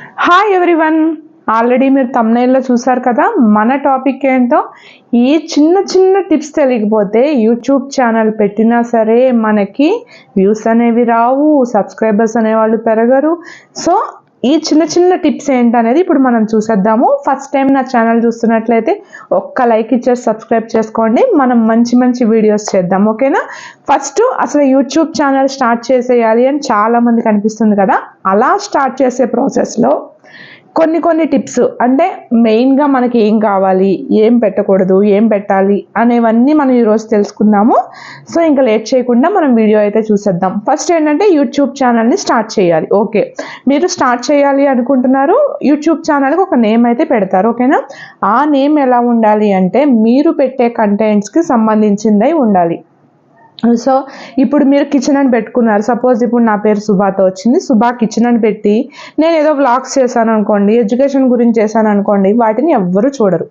Hi everyone already మీరు తమ్నైల్లో చూసారు కదా మన టాపిక్ ఏంటో? ఈ చిన్న చిన్న టిప్స్ తెలియకపోతే యూట్యూబ్ ఛానల్ పెట్టినా సరే మనకి వ్యూస్ అనేవి రావు సబ్స్క్రైబర్స్ అనేవాళ్ళు పెరగరు. సో ఈ చిన్న చిన్న టిప్స్ ఏంటనేది ఇప్పుడు మనం చూసేద్దాము. ఫస్ట్ టైం నా ఛానల్ చూస్తున్నట్లయితే ఒక్క లైక్ ఇచ్చేసి సబ్స్క్రైబ్ చేసుకోండి. మనం మంచి మంచి వీడియోస్ చేద్దాం. ఓకేనా ఫస్ట్ అసలు యూట్యూబ్ ఛానల్ స్టార్ట్ చేసేయాలి అని చాలామందికి అనిపిస్తుంది కదా? అలా స్టార్ట్ చేసే ప్రాసెస్లో కొన్ని కొన్ని టిప్స్ అంటే మెయిన్గా మనకి ఏం కావాలి ఏం పెట్టకూడదు ఏం పెట్టాలి అనేవన్నీ మనం ఈరోజు తెలుసుకుందాము. సో ఇంకా లేట్ చేయకుండా మనం వీడియో అయితే చూసేద్దాం. ఫస్ట్ ఏంటంటే యూట్యూబ్ ఛానల్ని స్టార్ట్ చేయాలి. ఓకే మీరు స్టార్ట్ చేయాలి అనుకుంటున్నారు యూట్యూబ్ ఛానల్కి ఒక నేమ్ అయితే పెడతారు. ఓకేనా ఆ నేమ్ ఎలా ఉండాలి అంటే మీరు పెట్టే కంటెంట్స్కి సంబంధించిందై ఉండాలి. సో ఇప్పుడు మీరు కిచెన్ అని పెట్టుకున్నారు. సపోజ్ ఇప్పుడు నా పేరు సుభాతో వచ్చింది. సుభా కిచెన్ అని పెట్టి నేను ఏదో వ్లాగ్స్ చేశాను అనుకోండి ఎడ్యుకేషన్ గురించి చేశాను అనుకోండి వాటిని ఎవ్వరు చూడరు.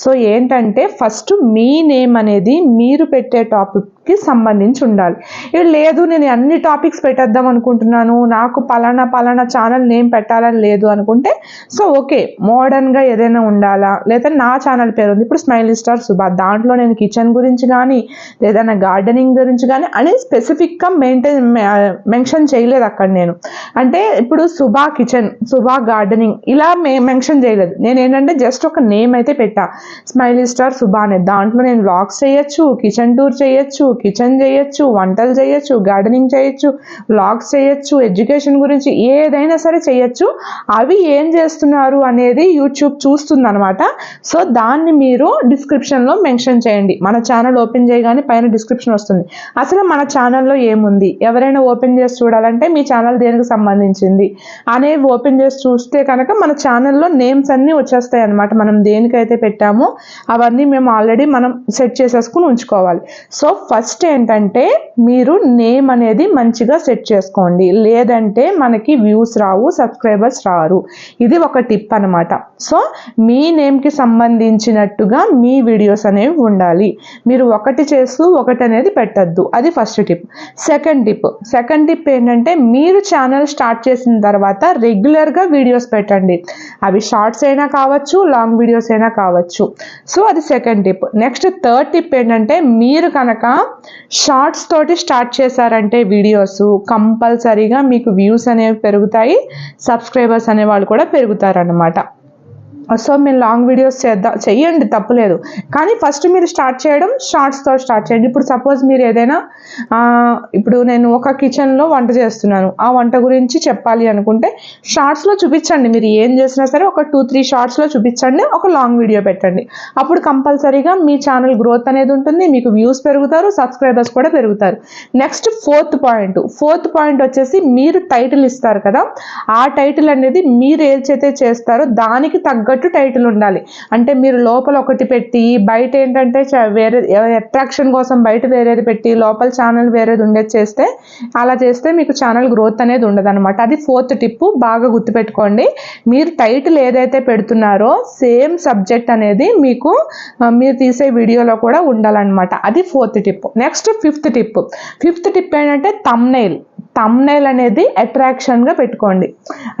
సో ఏంటంటే ఫస్ట్ మీ నేమ్ అనేది మీరు పెట్టే టాపిక్కి సంబంధించి ఉండాలి. ఇక లేదు నేను అన్ని టాపిక్స్ పెట్టేద్దాం అనుకుంటున్నాను నాకు పలానా పలానా ఛానల్ నేమ్ పెట్టాలని లేదు అనుకుంటే సో ఓకే మోడర్న్గా ఏదైనా ఉండాలా? లేదా నా ఛానల్ పేరు ఉంది ఇప్పుడు స్మైల్ స్టార్ సుభా దాంట్లో నేను కిచెన్ గురించి కానీ లేదన్నా గార్డెనింగ్ గురించి కానీ అని స్పెసిఫిక్గా మెయింటైన్ మెన్షన్ చేయలేదు అక్కడ నేను. అంటే ఇప్పుడు సుభా కిచెన్ సుభా గార్డెనింగ్ ఇలా మే మెన్షన్ చేయలేదు. నేను ఏంటంటే జస్ట్ ఒక నేమ్ అయితే పెట్టాను. పెట్టా స్మైలీ స్టార్ సుబానే దాంట్లో నేను వ్లాగ్స్ చేయొచ్చు కిచెన్ టూర్ చేయొచ్చు కిచెన్ చేయొచ్చు వంటలు చేయొచ్చు గార్డెనింగ్ చేయొచ్చు వ్లాగ్స్ చేయొచ్చు ఎడ్యుకేషన్ గురించి ఏదైనా సరే చేయొచ్చు. అవి ఏం చేస్తున్నారు అనేది యూట్యూబ్ చూస్తుంది అనమాట సో దాన్ని మీరు డిస్క్రిప్షన్లో మెన్షన్ చేయండి. మన ఛానల్ ఓపెన్ చేయగానే పైన డిస్క్రిప్షన్ వస్తుంది. అసలు మన ఛానల్లో ఏముంది? ఎవరైనా ఓపెన్ చేసి చూడాలంటే మీ ఛానల్ దేనికి సంబంధించింది? అనేవి ఓపెన్ చేసి చూస్తే కనుక మన ఛానల్లో నేమ్స్ అన్నీ వచ్చేస్తాయి అనమాట మనం దేనికైతే పెట్టామో. అవన్నీ మేము ఆల్రెడీ మనం సెట్ చేసేసుకుని ఉంచుకోవాలి. సో ఫస్ట్ ఏంటంటే మీరు నేమ్ అనేది మంచిగా సెట్ చేసుకోండి. లేదంటే మనకి వ్యూస్ రావు సబ్స్క్రైబర్స్ రారు. ఇది ఒక టిప్ అనమాట సో మీ నేమ్కి సంబంధించినట్టుగా మీ వీడియోస్ అనేవి ఉండాలి. మీరు ఒకటి చేస్తూ ఒకటి అనేది పెట్టద్దు. అది first tip. Second tip. Second tip ఏంటంటే మీరు ఛానల్ స్టార్ట్ చేసిన తర్వాత రెగ్యులర్గా వీడియోస్ పెట్టండి. అవి షార్ట్స్ అయినా కావచ్చు లాంగ్ వీడియోస్ అయినా కావచ్చు. సో అది second tip next third tip ఏంటంటే మీరు కనుక షార్ట్స్ తోటి స్టార్ట్ చేశారంటే వీడియోస్ కంపల్సరీగా మీకు వ్యూస్ అనేవి పెరుగుతాయి సబ్స్క్రైబర్స్ అనేవాళ్ళు కూడా పెరుగుతారనమాట సో మీరు లాంగ్ వీడియోస్ చేద్దాం చెయ్యండి తప్పులేదు. కానీ ఫస్ట్ మీరు స్టార్ట్ చేయడం షార్ట్స్తో స్టార్ట్ చేయండి. ఇప్పుడు సపోజ్ మీరు ఏదైనా ఇప్పుడు నేను ఒక కిచెన్లో వంట చేస్తున్నాను. ఆ వంట గురించి చెప్పాలి అనుకుంటే షార్ట్స్లో చూపించండి. మీరు ఏం చేసినా సరే ఒక టూ త్రీ షార్ట్స్లో చూపించండి. ఒక లాంగ్ వీడియో పెట్టండి. అప్పుడు కంపల్సరీగా మీ ఛానల్ గ్రోత్ అనేది ఉంటుంది. మీకు వ్యూస్ పెరుగుతారు సబ్స్క్రైబర్స్ కూడా పెరుగుతారు. Next fourth point fourth point వచ్చేసి మీరు టైటిల్ ఇస్తారు కదా. ఆ టైటిల్ అనేది మీరు ఏదైతే చేస్తారో దానికి తగ్గట్టు టైటిల్ ఉండాలి. అంటే మీరు లోపల ఒకటి పెట్టి బయట ఏంటంటే వేరే అట్రాక్షన్ కోసం బయట వేరేది పెట్టి లోపల ఛానల్ వేరేది ఉండేది చేస్తే అలా చేస్తే మీకు ఛానల్ గ్రోత్ అనేది ఉండదు అనమాట అది ఫోర్త్ టిప్పు బాగా గుర్తుపెట్టుకోండి. మీరు టైటిల్ ఏదైతే పెడుతున్నారో సేమ్ సబ్జెక్ట్ అనేది మీకు మీరు తీసే వీడియోలో కూడా ఉండాలన్నమాట. అది fourth tip next fifth tip fifth tip ఏంటంటే తమ్నైల్ తమ్నైల్ అనేది అట్రాక్షన్గా పెట్టుకోండి.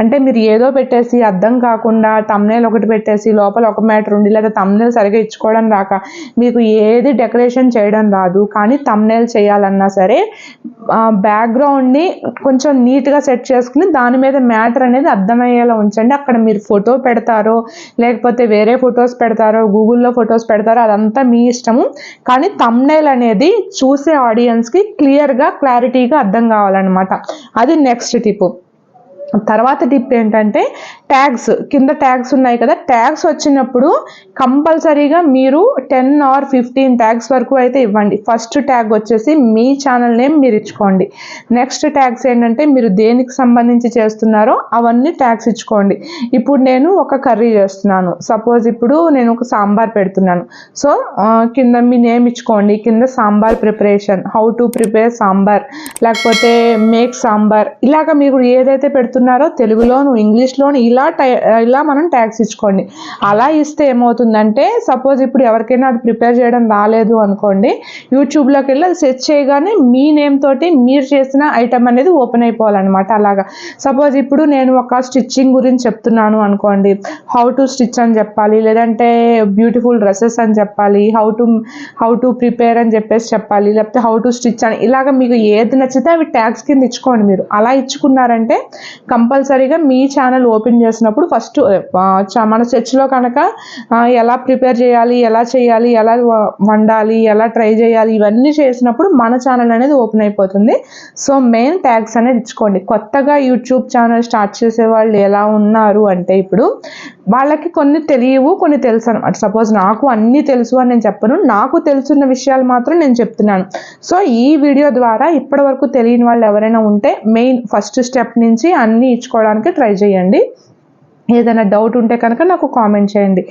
అంటే మీరు ఏదో పెట్టేసి అర్థం కాకుండా తమ్నైల్ ఒకటి పెట్టేసి లోపల ఒక మ్యాటర్ ఉండి లేదా తమ్నైల్ సరిగా ఇచ్చుకోవడం రాక మీకు ఏది డెకరేషన్ చేయడం రాదు కానీ తమ్నైల్ చేయాలన్నా సరే బ్యాక్గ్రౌండ్ని కొంచెం నీట్గా సెట్ చేసుకుని దాని మీద మ్యాటర్ అనేది అర్థమయ్యేలా ఉంచండి. అక్కడ మీరు ఫోటో పెడతారో లేకపోతే వేరే ఫొటోస్ పెడతారో గూగుల్లో ఫొటోస్ పెడతారో అదంతా మీ ఇష్టము. కానీ తమ్నైల్ అనేది చూసే ఆడియన్స్కి క్లియర్గా క్లారిటీగా అర్థం కావాలన్నమాట. అది నెక్స్ట్ టిప్ తర్వాత టిప్ ఏంటంటే ట్యాగ్స్ కింద ట్యాగ్స్ ఉన్నాయి కదా. ట్యాగ్స్ వచ్చినప్పుడు కంపల్సరీగా మీరు టెన్ ఆర్ ఫిఫ్టీన్ ట్యాగ్స్ వరకు అయితే ఇవ్వండి. ఫస్ట్ ట్యాగ్ వచ్చేసి మీ ఛానల్ నేమ్ మీరు ఇచ్చుకోండి. నెక్స్ట్ ట్యాగ్స్ ఏంటంటే మీరు దేనికి సంబంధించి చేస్తున్నారో అవన్నీ ట్యాగ్స్ ఇచ్చుకోండి. ఇప్పుడు నేను ఒక కర్రీ చేస్తున్నాను. సపోజ్ ఇప్పుడు నేను ఒక సాంబార్ పెడుతున్నాను. సో కింద మీ నేమ్ ఇచ్చుకోండి. కింద sambar preparation how to prepare sambar లేకపోతే మేక్ సాంబార్ ఇలాగ మీరు ఏదైతే పెడుతున్నారో తెలుగులోను ఇంగ్లీష్లోను ఇలా టై ఇలా మనం ట్యాక్స్ ఇచ్చుకోండి. అలా ఇస్తే ఏమవుతుందంటే సపోజ్ ఇప్పుడు ఎవరికైనా అది ప్రిపేర్ చేయడం రాలేదు అనుకోండి యూట్యూబ్లోకి వెళ్ళి అది సెర్చ్ చేయగానే మీ నేమ్ తోటి మీరు చేసిన ఐటమ్ అనేది ఓపెన్ అయిపోవాలన్నమాట అలాగా. సపోజ్ ఇప్పుడు నేను ఒక స్టిచ్చింగ్ గురించి చెప్తున్నాను అనుకోండి హౌ టు స్టిచ్ అని చెప్పాలి లేదంటే బ్యూటిఫుల్ డ్రెస్సెస్ అని చెప్పాలి how to how to prepare అని చెప్పేసి చెప్పాలి లేకపోతే హౌ టు స్టిచ్ అని ఇలాగ మీకు ఏది నచ్చితే అవి ట్యాగ్స్ కింద ఇచ్చుకోండి మీరు. అలా ఇచ్చుకున్నారంటే కంపల్సరీగా మీ ఛానల్ ఓపెన్ చేసినప్పుడు ఫస్ట్ మన చర్చ్లో కనుక ఎలా ప్రిపేర్ చేయాలి ఎలా చేయాలి ఎలా వండాలి ఎలా ట్రై చేయాలి ఇవన్నీ చేసినప్పుడు మన ఛానల్ అనేది ఓపెన్ అయిపోతుంది. సో మెయిన్ ట్యాగ్స్ అనేది ఇచ్చుకోండి కొత్తగా యూట్యూబ్ ఛానల్ స్టార్ట్ చేసే వాళ్ళు ఎలా ఉన్నారు అంటే ఇప్పుడు వాళ్ళకి కొన్ని తెలియవు కొన్ని తెలుసు అనమాట సపోజ్ నాకు అన్నీ తెలుసు అని నేను చెప్పను. నాకు తెలుసున్న విషయాలు మాత్రం నేను చెప్తున్నాను. సో ఈ వీడియో ద్వారా ఇప్పటి వరకు తెలియని వాళ్ళు ఎవరైనా ఉంటే మెయిన్ ఫస్ట్ స్టెప్ నుంచి అన్నీ ఇచ్చుకోవడానికి ట్రై చేయండి. ఏదైనా డౌట్ ఉంటే కనుక నాకు కామెంట్ చేయండి.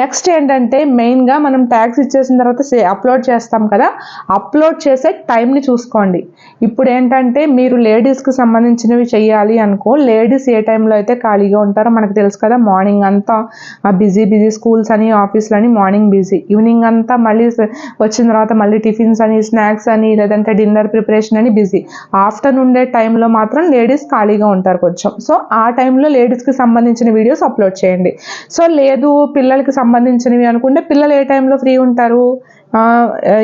నెక్స్ట్ ఏంటంటే మెయిన్గా మనం ట్యాక్స్ ఇచ్చేసిన తర్వాత సే అప్లోడ్ చేస్తాం కదా అప్లోడ్ చేసే టైంని చూసుకోండి. ఇప్పుడు ఏంటంటే మీరు లేడీస్కి సంబంధించినవి చేయాలి అనుకో లేడీస్ ఏ టైంలో అయితే ఖాళీగా ఉంటారో మనకు తెలుసు కదా మార్నింగ్ అంతా బిజీ బిజీ స్కూల్స్ అని ఆఫీస్లు అని మార్నింగ్ బిజీ ఈవినింగ్ అంతా మళ్ళీ వచ్చిన తర్వాత మళ్ళీ టిఫిన్స్ అని స్నాక్స్ అని లేదంటే డిన్నర్ ప్రిపరేషన్ అని బిజీ ఆఫ్టర్నూన్ ఉండే టైంలో మాత్రం లేడీస్ ఖాళీగా ఉంటారు కొంచెం. సో ఆ టైంలో లేడీస్కి సంబంధించిన వీడియోస్ అప్లోడ్ చేయండి. సో లేదు పిల్లలకి సంబంధించినవి అనుకుంటే పిల్లలు ఏ టైంలో ఫ్రీ ఉంటారు?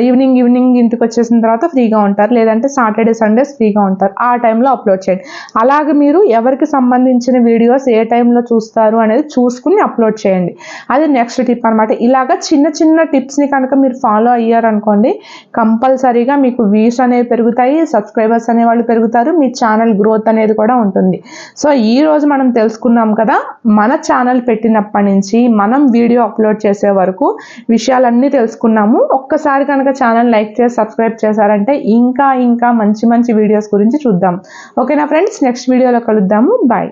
ఈవినింగ్ ఈవినింగ్ ఇంటికి వచ్చేసిన తర్వాత ఫ్రీగా ఉంటారు. లేదంటే సాటర్డే సండేస్ ఫ్రీగా ఉంటారు. ఆ టైంలో అప్లోడ్ చేయండి. అలాగే మీరు ఎవరికి సంబంధించిన వీడియోస్ ఏ టైంలో చూస్తారు అనేది చూసుకుని అప్లోడ్ చేయండి. అది నెక్స్ట్ టిప్ అనమాట ఇలాగా చిన్న చిన్న టిప్స్ని కనుక మీరు ఫాలో అయ్యారనుకోండి కంపల్సరీగా మీకు వ్యూస్ అనేవి పెరుగుతాయి సబ్స్క్రైబర్స్ అనేవాళ్ళు పెరుగుతారు మీ ఛానల్ గ్రోత్ అనేది కూడా ఉంటుంది. సో ఈ రోజు మనం తెలుసుకున్నాం కదా మన ఛానల్ పెట్టినప్పటి నుంచి మనం వీడియో అప్లోడ్ చేసే వరకు విషయాలన్నీ తెలుసుకున్నాము. ఒక్కసారి కనుక ఛానల్ లైక్ చేసి సబ్స్క్రైబ్ చేశారంటే ఇంకా ఇంకా మంచి మంచి వీడియోస్ గురించి చూద్దాం. ఓకేనా ఫ్రెండ్స్? నెక్స్ట్ వీడియోలో కలుద్దాము. బాయ్.